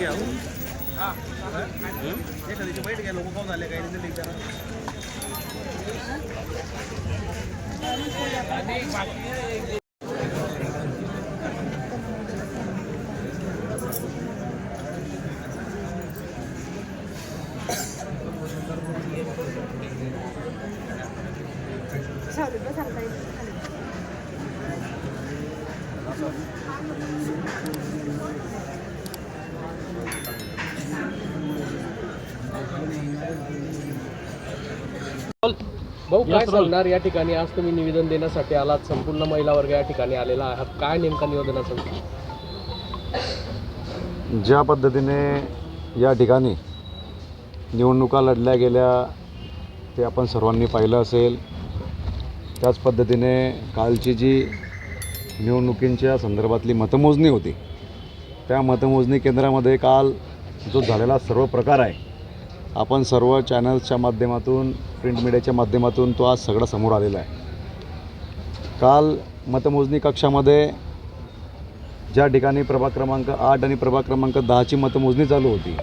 घ्या हो. हं? एखाद्याची बैठ घ्या लोक खाऊन आले काही विचारा भाऊ काय सांगणार? या ठिकाणी आज तुम्ही निवेदन देण्यासाठी आलात. संपूर्ण महिला वर्ग या ठिकाणी आलेला आहात काय नेमका निवेदनाचं ज्या पद्धतीने या ठिकाणी निवडणुका लढल्या गेल्या ते आपण सर्वांनी पाहिलं असेल. त्याच पद्धतीने कालची जी निवडणुकींच्या संदर्भातली मतमोजणी होती त्या मतमोजणी केंद्रामध्ये काल जो झालेला सर्व प्रकार आहे आपण सर्व चॅनल्सच्या माध्यमातून प्रिंट मीडियाच्या माध्यमातून तो आज सगळा समोर आलेला आहे. काल मतमोजणी कक्षामध्ये ज्या ठिकाणी प्रभाग क्रमांक आठ आणि प्रभाग क्रमांक दहाची मतमोजणी चालू होती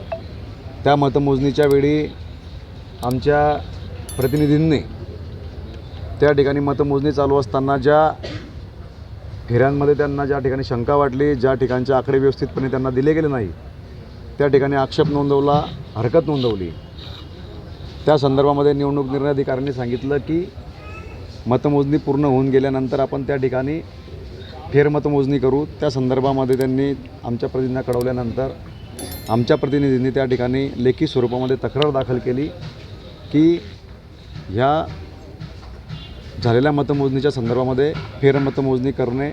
त्या मतमोजणीच्या वेळी आमच्या प्रतिनिधींनी त्या ठिकाणी मतमोजणी चालू असताना ज्या फेऱ्यांमध्ये त्यांना ज्या ठिकाणी शंका वाटली ज्या ठिकाणचे आकडे व्यवस्थितपणे त्यांना दिले गेले नाही त्या ठिकाणी आक्षेप नोंदवला हरकत नोंदवली. त्या संदर्भामध्ये निवडणूक निर्णय अधिकाऱ्यांनी सांगितलं की मतमोजणी पूर्ण होऊन गेल्यानंतर आपण त्या ठिकाणी फेरमतमोजणी करू. त्या संदर्भामध्ये त्यांनी आमच्या प्रतिनिधींना कळवल्यानंतर आमच्या प्रतिनिधींनी त्या ठिकाणी लेखी स्वरूपामध्ये तक्रार दाखल केली की ह्या झालेल्या मतमोजणीच्या संदर्भामध्ये फेरमतमोजणी करणे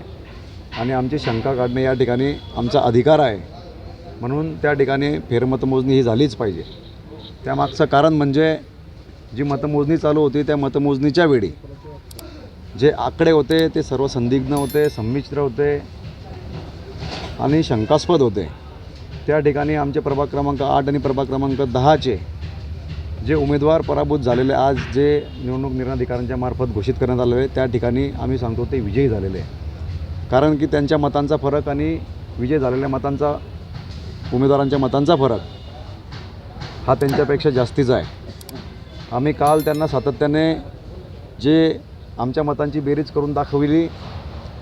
आणि आमची शंका काढणे या ठिकाणी आमचा अधिकार आहे. म्हणून त्या ठिकाणी फेरमतमोजणी ही झालीच पाहिजे. त्यामागचं कारण म्हणजे जी मतमोजणी चालू होती त्या मतमोजणीच्या वेळी जे आकडे होते ते सर्व संदिग्ध होते संमिश्र होते आणि शंकास्पद होते. त्या ठिकाणी आमचे प्रभाग क्रमांक आठ आणि प्रभाग क्रमांक दहाचे जे उमेदवार पराभूत झालेले आज जे निवडणूक निर्णय अधिकाऱ्यांच्या मार्फत घोषित करण्यात आलेले त्या ठिकाणी आम्ही सांगतो ते विजयी झालेले आहे कारण की त्यांच्या मतांचा फरक आणि विजय झालेल्या मतांचा उमेदवारांच्या मतांचा फरक हा त्यांच्यापेक्षा जास्तीचा आहे. आम्ही काल त्यांना सातत्याने जे आमच्या मतांची बेरीज करून दाखविली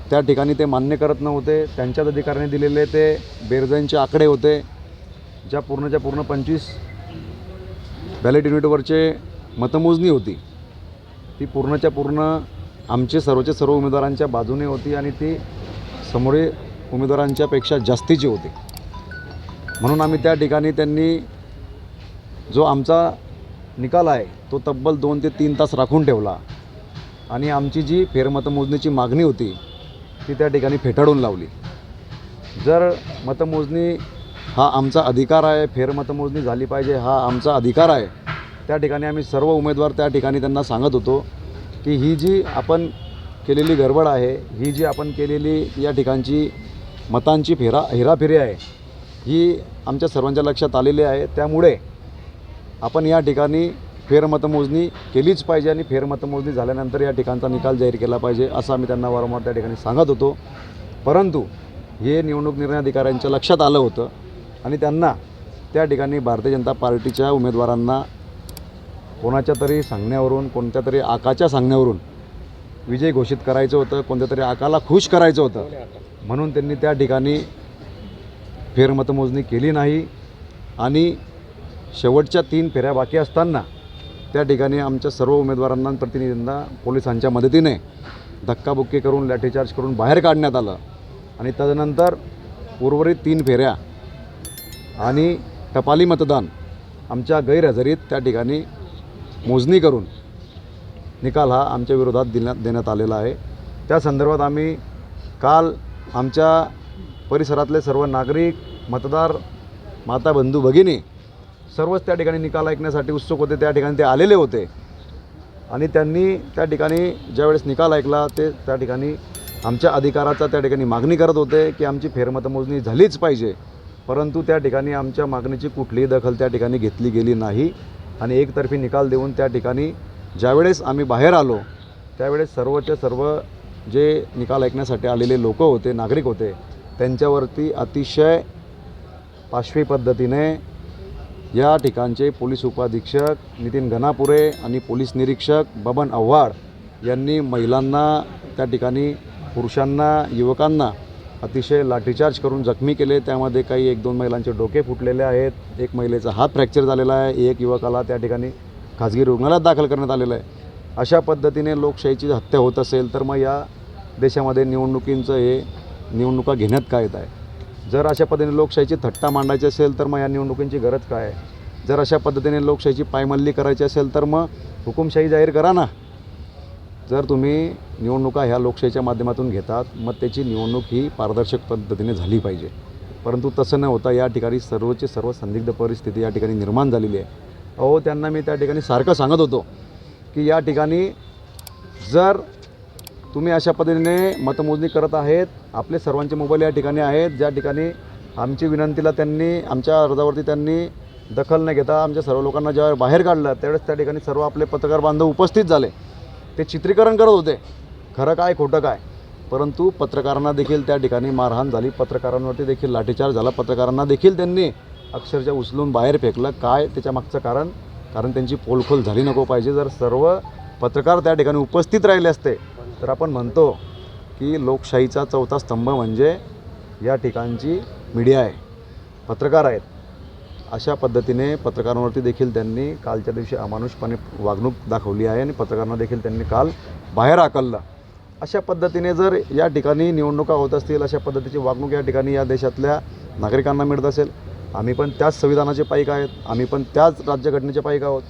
त्या ठिकाणी ते मान्य करत नव्हते. त्यांच्याच अधिकाऱ्यांनी दिलेले ते बेरजांचे आकडे होते ज्या पूर्णच्या पूर्ण पंचवीस बॅलेट युनिटवरचे मतमोजणी होती. ती पूर्णच्या पूर्ण आमचे सर्वचे सर्व उमेदवारांच्या बाजूने होती आणि ती समोरील उमेदवारांच्यापेक्षा जास्तीची होती. म्हणून आम्ही त्या ठिकाणी त्यांनी जो आमचा निकाल आहे तो तब्बल दोन ते तीन तास राखून ठेवला. आणि आमची जी फेरमतमोजणीची मागणी होती ती त्या ठिकाणी फेटाळून लावली. जर मतमोजणी हा आमचा अधिकार आहे फेरमतमोजणी झाली पाहिजे हा आमचा अधिकार आहे त्या ठिकाणी आम्ही सर्व उमेदवार त्या ठिकाणी त्यांना सांगत होतो की ही जी आपण केलेली गडबड आहे ही जी आपण केलेली या ठिकाणची मतांची फेरा हेराफेरी आहे ही आमच्या सर्वांच्या लक्षात आलेली आहे. त्यामुळे आपण या ठिकाणी फेरमतमोजणी केलीच पाहिजे आणि फेरमतमोजणी झाल्यानंतर या ठिकाणचा निकाल जाहीर केला पाहिजे असं आम्ही त्यांना वारंवार त्या ठिकाणी सांगत होतो. परंतु हे निवडणूक निर्णय अधिकाऱ्यांच्या लक्षात आलं होतं आणि त्यांना त्या ठिकाणी भारतीय जनता पार्टीच्या उमेदवारांना कोणाच्या तरी सांगण्यावरून कोणत्या तरी आकाच्या सांगण्यावरून विजय घोषित करायचं होतं कोणत्या तरी आकाला खुश करायचं होतं. म्हणून त्यांनी त्या ठिकाणी फेरमतमोजणी केली नाही आणि शेवटच्या तीन फेऱ्या बाकी असताना त्या ठिकाणी आमच्या सर्व उमेदवारांना प्रतिनिधींना पोलिसांच्या मदतीने धक्काबुक्की करून लाठीचार्ज करून बाहेर काढण्यात आलं. आणि तदनंतर उर्वरित तीन फेऱ्या आणि टपाली मतदान आमच्या गैरहजेरीत त्या ठिकाणी मोजणी करून निकाल हा आमच्या विरोधात देण्यात देण्यात आलेला आहे. त्या संदर्भात आम्ही काल आमच्या परिसरातले सर्व नागरिक मतदार माता बंधू भगिनी सर्वच त्या ठिकाणी निकाल ऐकण्यासाठी उत्सुक होते त्या ठिकाणी ते आलेले होते. आणि त्यांनी त्या ठिकाणी ज्यावेळेस निकाल ऐकला ते त्या ठिकाणी आमच्या अधिकाराचा त्या ठिकाणी मागणी करत होते की आमची फेरमतमोजणी झालीच पाहिजे. परंतु त्या ठिकाणी आमच्या मागणीची कुठलीही दखल त्या ठिकाणी घेतली गेली नाही. आणि एकतर्फी निकाल देऊन त्या ठिकाणी ज्यावेळेस आम्ही बाहेर आलो त्यावेळेस सर्वच्या सर्व जे निकाल ऐकण्यासाठी आलेले लोक होते नागरिक होते त्यांच्यावरती अतिशय पाशवी पद्धतीने या ठिकाणचे पोलीस उपाधीक्षक नितीन घनापुरे आणि पोलीस निरीक्षक बबन आव्हाड यांनी महिलांना त्या ठिकाणी पुरुषांना युवकांना अतिशय लाठीचार्ज करून जखमी केले. त्यामध्ये काही एक दोन महिलांचे डोके फुटलेले आहेत. एक महिलेचा हात फ्रॅक्चर झालेला आहे. एक युवकाला त्या ठिकाणी खाजगी रुग्णालयात दाखल करण्यात आलेलं आहे. अशा पद्धतीने लोकशाहीची हत्या होत असेल तर मग या देशामध्ये निवडणुकींचं हे निवडणुका घेण्यात काय येत आहे? जर अशा पद्धतीने लोकशाहीची थट्टा मांडायची असेल तर मग या निवडणुकींची गरज काय आहे? जर अशा पद्धतीने लोकशाहीची पायमल्ली करायची असेल तर मग हुकुमशाही जाहीर करा ना. जर तुम्ही निवडणुका ह्या लोकशाहीच्या माध्यमातून घेतात मग त्याची निवडणूक ही पारदर्शक पद्धतीने झाली पाहिजे. परंतु तसं न होता या ठिकाणी सर्वचे सर्व संदिग्ध परिस्थिती या ठिकाणी निर्माण झालेली आहे. अहो त्यांना मी त्या ठिकाणी सारखं सांगत होतो की या ठिकाणी जर तुम्ही अशा पद्धतीने मतमोजणी करत आहेत. आपले सर्वांचे मोबाईल या ठिकाणी आहेत. ज्या ठिकाणी आमची विनंतीला त्यांनी आमच्या अर्जावरती त्यांनी दखल न घेता आमच्या सर्व लोकांना ज्यावेळेस बाहेर काढलं त्यावेळेस त्या ठिकाणी सर्व आपले पत्रकार बांधव उपस्थित झाले. ते चित्रीकरण करत होते. खरं काय खोटं काय? परंतु पत्रकारांना देखील त्या ठिकाणी मारहाण झाली. पत्रकारांवरती देखील लाठीचार्ज झाला. पत्रकारांना देखील त्यांनी अक्षरशः उचलून बाहेर फेकलं. काय त्याच्या मागचं कारण? कारण त्यांची पोलखोल झाली नको पाहिजे. जर सर्व पत्रकार त्या ठिकाणी उपस्थित राहिले असते तर आपण म्हणतो की लोकशाहीचा चौथा स्तंभ म्हणजे या ठिकाणची मीडिया आहे. पत्रकार आहेत. अशा पद्धतीने पत्रकारांवरती देखील त्यांनी कालच्या दिवशी अमानुषपणे वागणूक दाखवली आहे आणि पत्रकारांना देखील त्यांनी काल बाहेर आकललं. अशा पद्धतीने जर या ठिकाणी निवडणुका होत असतील अशा पद्धतीची वागणूक या ठिकाणी या देशातल्या नागरिकांना मिळत असेल आम्ही पण त्याच संविधानाचे पाईक आहेत आम्ही पण त्याच राज्यघटनेचे पाईक आहोत.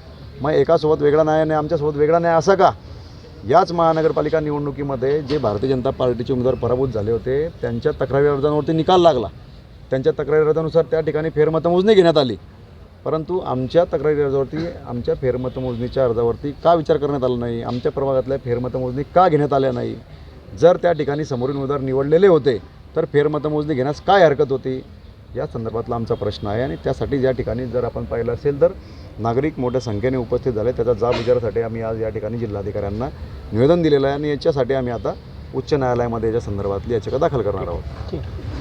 मग एकासोबत वेगळा न्याय आणि आमच्यासोबत वेगळा न्याय असा का? याच महानगरपालिका निवडणुकीमध्ये जे भारतीय जनता पार्टीचे उमेदवार पराभूत झाले होते त्यांच्या तक्रारी अर्जांवरती निकाल लागला. त्यांच्या तक्रारी अर्जानुसार त्या ठिकाणी फेरमतमोजणी घेण्यात आली. परंतु आमच्या तक्रारी अर्जावरती आमच्या फेरमतमोजणीच्या अर्जावरती का विचार करण्यात आला नाही? आमच्या प्रभागातल्या फेरमतमोजणी का घेण्यात आल्या नाही? जर त्या ठिकाणी समोरील उमेदवार निवडलेले होते तर फेरमतमोजणी घेण्यास काय हरकत होती? या संदर्भातला आमचा प्रश्न आहे आणि त्यासाठी या ठिकाणी जर आपण पाहिलं असेल तर नागरिक मोठ्या संख्येने उपस्थित झाले. त्याचा जाब विचारासाठी आम्ही आज या ठिकाणी जिल्हाधिकाऱ्यांना निवेदन दिलेलं आहे आणि याच्यासाठी आम्ही आता उच्च न्यायालयामध्ये याच्या संदर्भातली याचिका दाखल करणार आहोत. ठीक